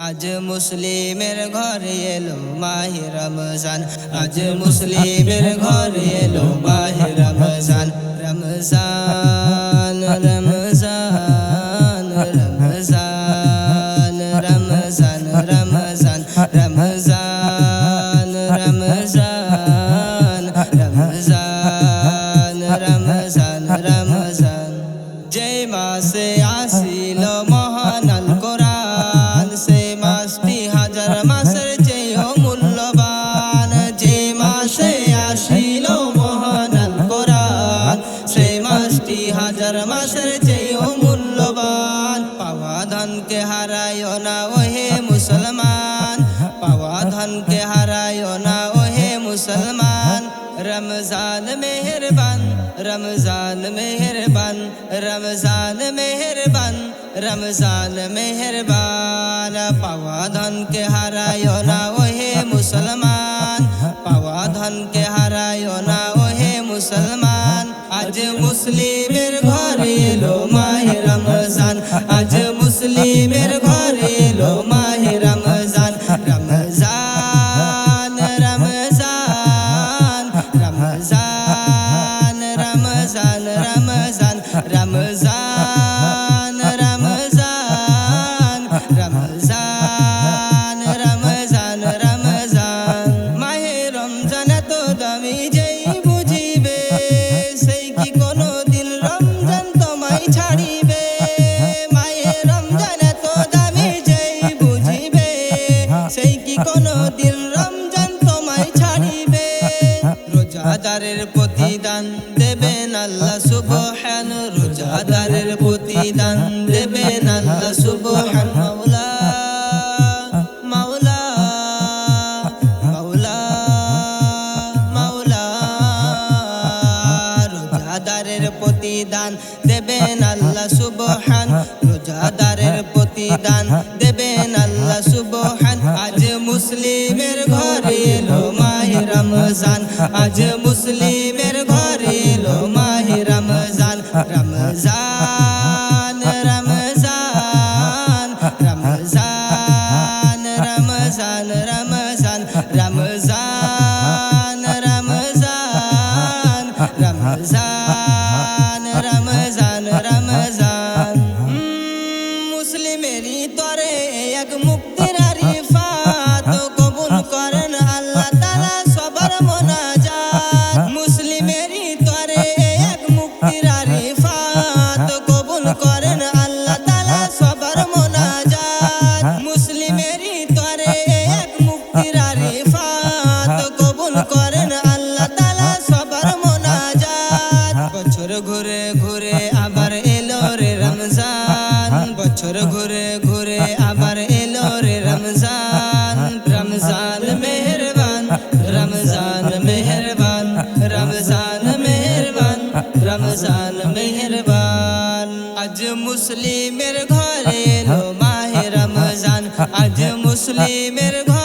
আজ মুসলিমের ঘরে এলো মাহে রমজান আজ মুসলিমের ঘরে এলো মাহে রমজান রমজান রমজান রমজান রমজান রমজান রমজান রমজান রমজান মানুষের চেয়েও মূল্যবান, পাওয়া ধনকে হারায় না ওহে মুসলমান, পাওয়া ধনকে হারায় না ওহে মুসলমান। রমজান মেহরবান रमज़ान मेहरबान रमज़ान मेहरबान रमज़ान मेहरबान पावा धन के हरायो ना ओहे मुसलमान पावा धन के हरायो ना ओहे मुसलमान आज मुस्लिम মুসলিমের ঘরে এলো মাহে রমজান। রমজান রমজান রমজান রমজান রমজান রমজান রমজান রমজান রমজান রমজান। মাহে রমজান এত দামি যেই রোজাদারের প্রতিদান দেবেন আল্লাহ সুবহান রোজাদারের প্রতিদান দেবেন আল্লাহ সুবহান মাওলা মাওলা প্রতিদান দেবেন আল্লাহ, সুবহান। রোজাদারের প্রতিদান দেবেন আল্লাহ, সুবহান। আজ মুসলিমের ঘরে এলো মাহে রমজান। আজ মুসলিমের ঘরে এলো মাহে রমজান রমজান রমজান রমজান রমজান রমজান রমজান রমজান রমজান রমজান। রমজান মুসলিমেরই তরে এক মুক্তির কবুল করেন আল্লাহ তাআলা সবার মোনাজাত মুসলিমেরই তরে এক মুক্তির আরিফাত কবুল করেন আল্লাহ তাআলা সবার মোনাজাত বছর ঘুরে ঘুরে আবার এলো রে রমজান বছর ঘুরে ঘুরে আবার এলো রে রমজান রমজান মেহেরবান রমজান মেহেরবান রমজান মেহেরবান রমজান মেহেরবান আজ মুসলিমের ঘরে মাহে রমজান। আজ মুসলিমের ঘরে